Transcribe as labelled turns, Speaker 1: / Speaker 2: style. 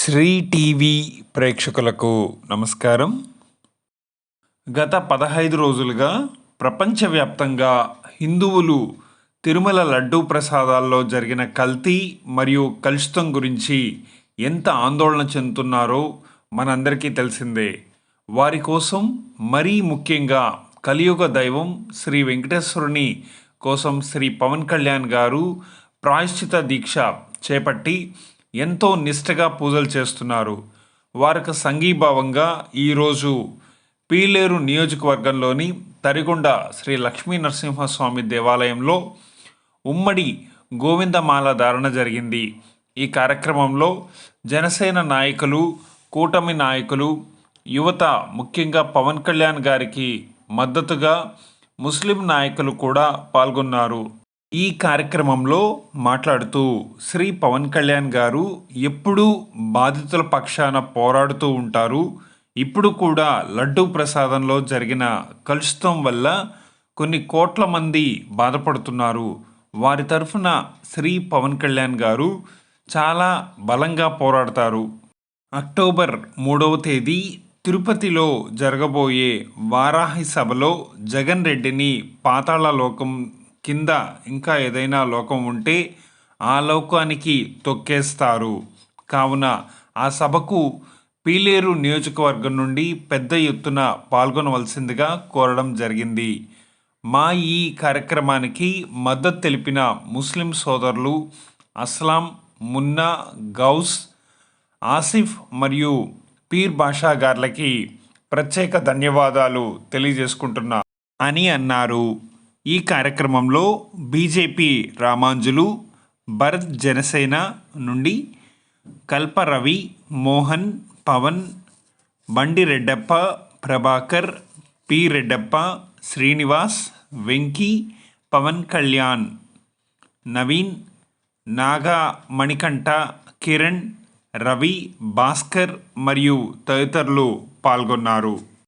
Speaker 1: Shri TV ప్రేక్షకులకు నమస్కారం. గత పదహైదు రోజులుగా ప్రపంచవ్యాప్తంగా హిందువులు తిరుమల లడ్డూ ప్రసాదాల్లో జరిగిన కల్తీ మరియు కలుషితం గురించి ఎంత ఆందోళన చెందుతున్నారో మనందరికీ తెలిసిందే. వారి కోసం మరీ ముఖ్యంగా కలియుగ దైవం శ్రీ వెంకటేశ్వరుని కోసం శ్రీ పవన్ కళ్యాణ్ గారు ప్రాయశ్చిత దీక్ష చేపట్టి ఎంతో నిష్ఠగా పూజలు చేస్తున్నారు. వారికి సంఘీభావంగా ఈరోజు పీలేరు నియోజకవర్గంలోని తరిగొండ శ్రీ లక్ష్మీ నరసింహస్వామి దేవాలయంలో ఉమ్మడి గోవిందమాల ధారణ జరిగింది. ఈ కార్యక్రమంలో జనసేన నాయకులు కూటమి నాయకులు యువత ముఖ్యంగా పవన్ కళ్యాణ్ గారికి మద్దతుగా ముస్లిం నాయకులు కూడా పాల్గొన్నారు. ఈ కార్యక్రమంలో మాట్లాడుతూ శ్రీ పవన్ కళ్యాణ్ గారు ఎప్పుడూ బాధితుల పక్షాన పోరాడుతూ ఉంటారు. ఇప్పుడు కూడా లడ్డూ ప్రసాదంలో జరిగిన కలుషితం వల్ల కొన్ని కోట్ల మంది బాధపడుతున్నారు. వారి తరఫున శ్రీ పవన్ కళ్యాణ్ గారు చాలా బలంగా పోరాడతారు. అక్టోబర్ మూడవ తేదీ తిరుపతిలో జరగబోయే వారాహి సభలో జగన్ రెడ్డిని పాతాళ లోకం కింద ఇంకా ఏదైనా లోకం ఉంటే ఆ లోకానికి తొక్కేస్తారు. కావున ఆ సభకు పీలేరు నియోజకవర్గం నుండి పెద్ద ఎత్తున పాల్గొనవలసిందిగా కోరడం జరిగింది. మా ఈ కార్యక్రమానికి మద్దతు తెలిపిన ముస్లిం సోదరులు అస్లాం మున్నా గౌస్ ఆసిఫ్ మరియు పీర్ బాషా గార్లకి ప్రత్యేక ధన్యవాదాలు తెలియజేసుకుంటున్నా అని అన్నారు. ఈ కార్యక్రమంలో బీజేపీ రామాంజులు భరత్ జనసేన నుండి కల్ప రవి మోహన్ పవన్ బండి రెడ్డప్ప ప్రభాకర్ పి రెడ్డప్ప శ్రీనివాస్ వెంకీ పవన్ కళ్యాణ్ నవీన్ నాగా మణికంఠ కిరణ్ రవి భాస్కర్ మరియు తదితరులు పాల్గొన్నారు.